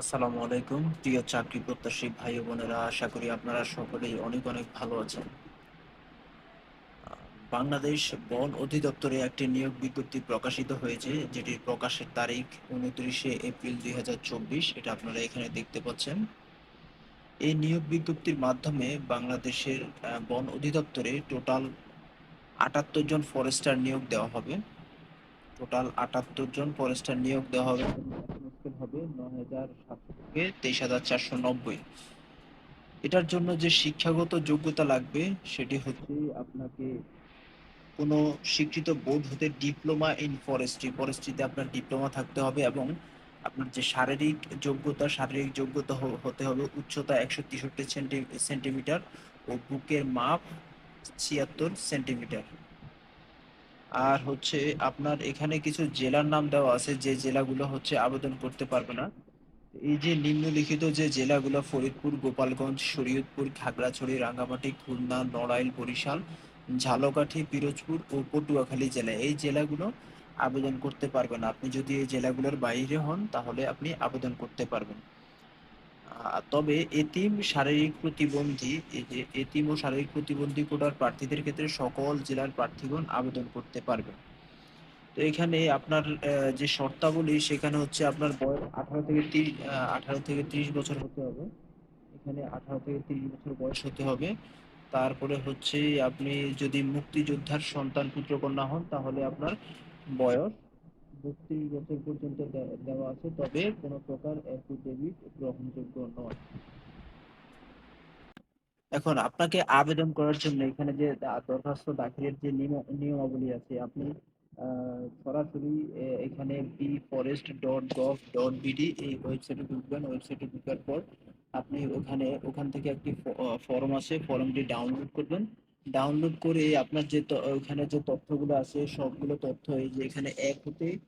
আসসালামু আলাইকুম। প্রিয় চাকরি প্রত্যাশী ভাই বোনেরা, আশা করি আপনারা সকলেই অনেক অনেক ভালো আছেন। বাংলাদেশ বন অধিদপ্তরে একটি নিয়োগ বিজ্ঞপ্তি প্রকাশিত হয়েছে, যেটির প্রকাশের তারিখ উনত্রিশে এপ্রিল দুই হাজার চব্বিশ, এটা আপনারা এখানে দেখতে পাচ্ছেন। এই নিয়োগ বিজ্ঞপ্তির মাধ্যমে বাংলাদেশের বন অধিদপ্তরে টোটাল আটাত্তর জন ফরেস্টার নিয়োগ দেওয়া হবে। টোটাল আটাত্তর জন ফরেস্টার নিয়োগ দেওয়া হবে। হবে থেকে তেইশ হাজার চারশো নব্বই। এটার জন্য যে শিক্ষাগত যোগ্যতা লাগবে, সেটি হচ্ছে আপনাকে কোনো স্বীকৃত বোর্ড হতে ডিপ্লোমা ইন ফরেস্ট্রি। ফরেস্ট্রিতে আপনার ডিপ্লোমা থাকতে হবে এবং আপনার যে শারীরিক যোগ্যতা শারীরিক যোগ্যতা হতে হবে উচ্চতা একশো তেষট্টি সেন্টিমিটার ও বুকের মাপ ছিয়াত্তর সেন্টিমিটার। আর হচ্ছে আপনার এখানে কিছু জেলার নাম দেওয়া আছে, যে জেলাগুলো হচ্ছে আবেদন করতে পারবে না। এই যে নিম্নলিখিত যে জেলাগুলো, ফরিদপুর, গোপালগঞ্জ, শরীয়তপুর, খাগড়াছড়ি, রাঙ্গামাটি, খুলনা, নড়াইল, বরিশাল, ঝালকাঠি, পিরোজপুর ও পটুয়াখালী জেলা, এই জেলাগুলো আবেদন করতে পারবেন আপনি যদি এই জেলাগুলোর বাইরে হন, তাহলে আপনি আবেদন করতে পারবেন। তবে এতিম শারীরিক প্রতিবন্ধী, এই যে এতিম ও শারীরিক প্রতিবন্ধী কোটার প্রার্থীদের ক্ষেত্রে সকল জেলার প্রার্থীগণ আবেদন করতে পারবেন। তো এখানে আপনার যে শর্তাবলী, সেখানে হচ্ছে আপনার বয়স আঠারো থেকে তিরিশ আঠারো থেকে ত্রিশ বছর হতে হবে। এখানে আঠারো থেকে তিরিশ বছর বয়স হতে হবে। তারপরে হচ্ছে আপনি যদি মুক্তিযোদ্ধার সন্তান পুত্রকন্যা হন, তাহলে আপনার বয়স বত্রিশ বছর পর্যন্ত দেওয়া আছে, তবে কোনো প্রকার অ্যাফিডেভিট গ্রহণযোগ্য নয়। এখন আপনাকে আবেদন করার জন্য এখানে যে দরখাস্ত দাখিলের যে নিয়ম- নিয়মাবলী আছে, আপনি সরাসরি এখানে B forest dot gov dot BD এই ওয়েবসাইটে ঢুকবেন। ওয়েবসাইটে ঢুকার পর আপনি ওখানে, ওখান থেকে একটি ফর্ম আছে ফর্মটি ডাউনলোড করবেন। ডাউনলোড করে আপনার যে ওখানে যে তথ্যগুলো আছে, সবগুলো তথ্য এই যে এখানে এক হতে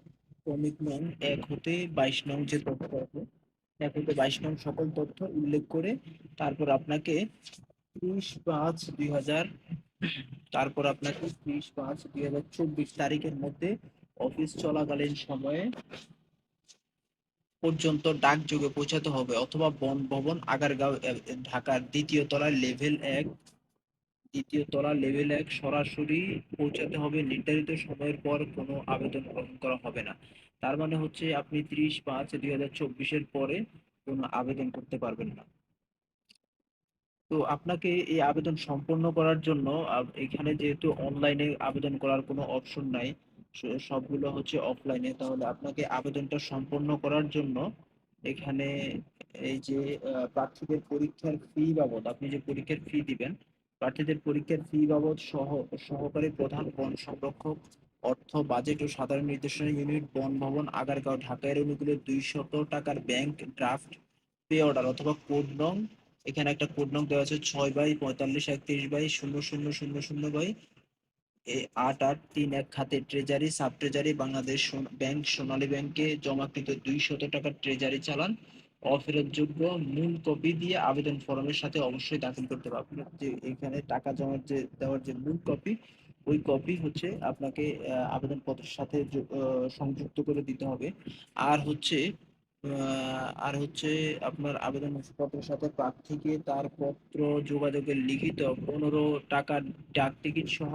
ক্রমিক নং এক হতে বাইশ নং যে তথ্য আছে, এক হতে বাইশ নং সকল তথ্য উল্লেখ করে তারপর আপনাকে ত্রিশ পাঁচ দুই হাজার, তারপর আপনাকে ত্রিশ পাঁচ দুই হাজার চব্বিশ তারিখের মধ্যে অফিস চলাকালীন সময়ে পর্যন্ত ডাকযোগে পৌঁছাতে হবে অথবা বন ভবন আগারগাঁও ঢাকার দ্বিতীয় তলায় লেভেল এক দ্বিতীয় তলা লেভেল এক সরাসরি পৌঁছাতে হবে। নির্ধারিত সময়ের পর কোনো আবেদন গ্রহণ করা হবে না। তার মানে হচ্ছে আপনি ত্রিশ পাঁচ দুই হাজার চব্বিশের পরে কোনো আবেদন করতে পারবেন না। তো আপনাকে এই আবেদন সম্পন্ন করার জন্য এখানে যেহেতু অনলাইনে আবেদন করার কোনো অপশন নাই সবগুলো হচ্ছে অফলাইনে তাহলে আপনাকে আবেদনটা সম্পন্ন করার জন্য এখানে এই যে প্রার্থীদের পরীক্ষার ফি বাবদ, আপনি যে পরীক্ষার ফি দিবেন প্রার্থীদের পরীক্ষার ফি বাবদ সহ, সহকারী প্রধান বন সংরক্ষক, অর্থ বাজেট ও সাধারণ নির্দেশনা ইউনিট বন ভবন, আগারগাঁও ঢাকা এর অনুকূলে দুইশত টাকার ব্যাংক ড্রাফট পে অর্ডার অথবা কোড নং, এখানে একটা কোড নং দেওয়া আছে ছয় বাই পঁয়তাল্লিশ, একত্রিশ বাই শূন্য শূন্য শূন্য শূন্য বাই আট আট, তিন, এক খাতে treasury sub treasury Bangladesh bank Sonali ব্যাংকে জমাকৃত দুই শত টাকার ট্রেজারি চালান। অফেরতযোগ্য মূল কপি দিয়ে আবেদন ফর্মের সাথে অবশ্যই দাখিল করতে আপনার যে এখানে টাকা জমার যে দেওয়ার যে মূল কপি ওই কপি হচ্ছে আপনাকে আবেদনপত্রের সাথে সংযুক্ত করে দিতে হবে। আর হচ্ছে আর হচ্ছে আপনার আবেদন পত্রের সাথে প্রার্থীকে তার পত্র যোগাযোগের লিখিত পনেরো টাকার ডাক টিকিট সহ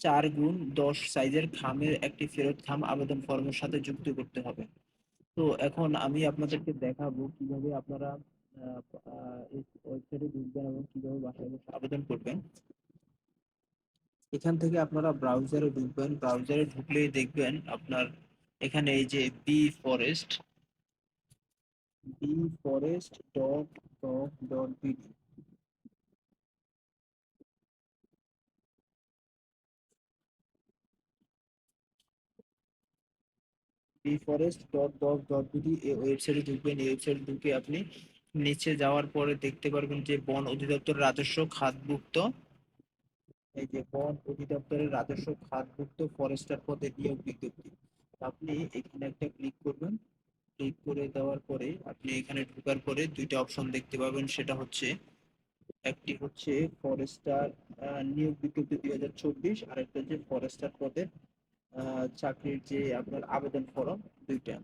চার গুণ দশ সাইজের খামের একটি ফেরত খাম আবেদন ফর্মের সাথে যুক্ত করতে হবে। তো এখন আমি আপনাদেরকে দেখাবো কীভাবে আপনারা ওয়েবসাইটে ঢুকবেন এবং কীভাবে বাসায় বসে আবেদন করবেন। এখান থেকে আপনারা ব্রাউজারে ঢুকবেন। ব্রাউজারে ঢুকলেই দেখবেন আপনার এখানে এই যে B forest B forest dot gov dot BD forest dot gov dot এই ওয়েবসাইটে ঢুকবেন এই ওয়েবসাইটে ঢুকে আপনি নিচে যাওয়ার পরে দেখতে পারবেন যে বন অধিদপ্তর রাজস্ব খাতভুক্ত। এই যে বন অধিদপ্তরের রাজস্ব খাতভুক্ত ফরেস্টার পদে নিয়োগ বিজ্ঞপ্তি। আপনি এখানে একটা ক্লিক করবেন। ক্লিক করে দেওয়ার পরে আপনি এখানে ঢোকার পরে দুইটা অপশন দেখতে পাবেন। সেটা হচ্ছে, একটি হচ্ছে ফরেস্টার নিয়োগ বিজ্ঞপ্তি দুই হাজার চব্বিশ আর একটা হচ্ছে ফরেস্টার পদের চাকরির যে আপনার আবেদন ফর্ম দুইটা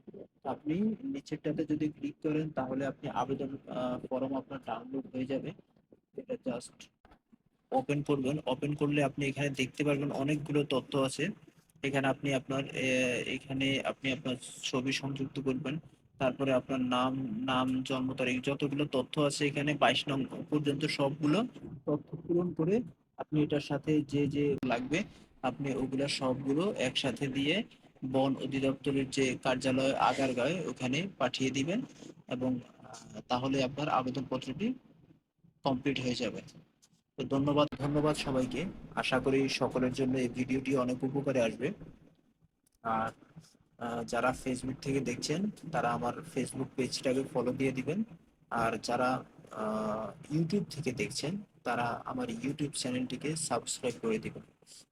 আপনি নিচেরটাতে যদি ক্লিক করেন, তাহলে আপনি আবেদন ফর্ম আপনার ডাউনলোড হয়ে যাবে। এটা জাস্ট ওপেন করবেন। ওপেন করলে আপনি এখানে দেখতে পারবেন অনেকগুলো তথ্য আছে। এখানে আপনি আপনার এখানে আপনি আপনার ছবি সংযুক্ত করবেন। তারপরে আপনার নাম নাম, জন্ম তারিখ, যতগুলো তথ্য আছে এখানে বাইশ নং পর্যন্ত সবগুলো তথ্য পূরণ করে আপনি এটার সাথে যে যে লাগবে আপনি ওগুলা সবগুলো একসাথে দিয়ে বন অধিদপ্তরের যে কার্যালয় আগারগাঁও, ওখানে পাঠিয়ে দিবেন এবং তাহলে আপনার আবেদনপত্রটি কমপ্লিট হয়ে যাবে। তো ধন্যবাদ। ধন্যবাদ সবাইকে। আশা করি সকলের জন্য এই ভিডিওটি অনেক উপকারে আসবে। আর যারা ফেসবুক থেকে দেখছেন, তারা আমার ফেসবুক পেজটাকে ফলো দিয়ে দিবেন। আর যারা ইউটিউব থেকে দেখছেন, তারা আমার ইউটিউব চ্যানেলটিকে সাবস্ক্রাইব করে দিবেন।